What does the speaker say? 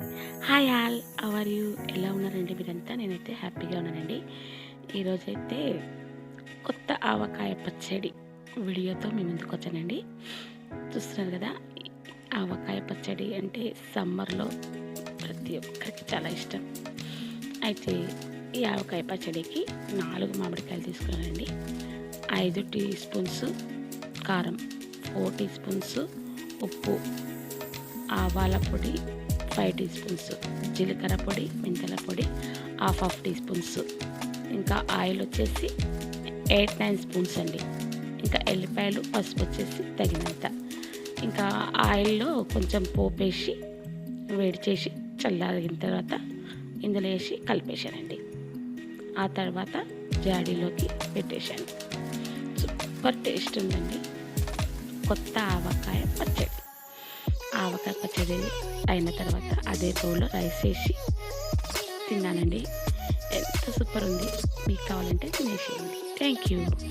Hi all our you ఎలా ఉన్నారండి మీరంతా? నేనైతే హ్యాపీగా ఉన్నానండి. ఈరోజైతే కొత్త ఆవకాయ పచ్చడి వీడియోతో మీ ముందుకు వచ్చానండి. చూస్తున్నారు కదా ఆవకాయ పచ్చడి అంటే సమ్మర్లో ప్రతి ఒక్కరికి చాలా ఇష్టం. అయితే ఈ ఆవకాయ పచ్చడికి నాలుగు మామిడికాయలు తీసుకున్నానండి. ఐదు టీ స్పూన్స్ కారం ఫోర్ టీ స్పూన్స్ ఉప్పు ఆవాల పొడి ఫైవ్ టీ స్పూన్స్ జీలకర్ర పొడి మెంతుల పొడి హాఫ్ హాఫ్ టీ స్పూన్స్ ఇంకా ఆయిల్ వచ్చేసి ఎయిట్ నైన్ స్పూన్స్ అండి. ఇంకా ఎల్లిపాయలు పసుపు వచ్చేసి తగినంత. ఇంకా ఆయిల్లో కొంచెం పోపేసి వేడి చేసి చల్లారిన తర్వాత ఇందులో వేసి కలిపేశానండి. ఆ తర్వాత జాడీలోకి పెట్టేశాను. సూపర్ టేస్ట్ ఉందండి. కొత్త ఆవకాయ పచ్చడి. ఆవకాయ పచ్చడి అయిన తర్వాత అదే బౌల్లో రైస్ వేసి తిన్నానండి. ఎంత సూపర్ ఉంది. మీకు కావాలంటే తినేసేయండి. Thank you.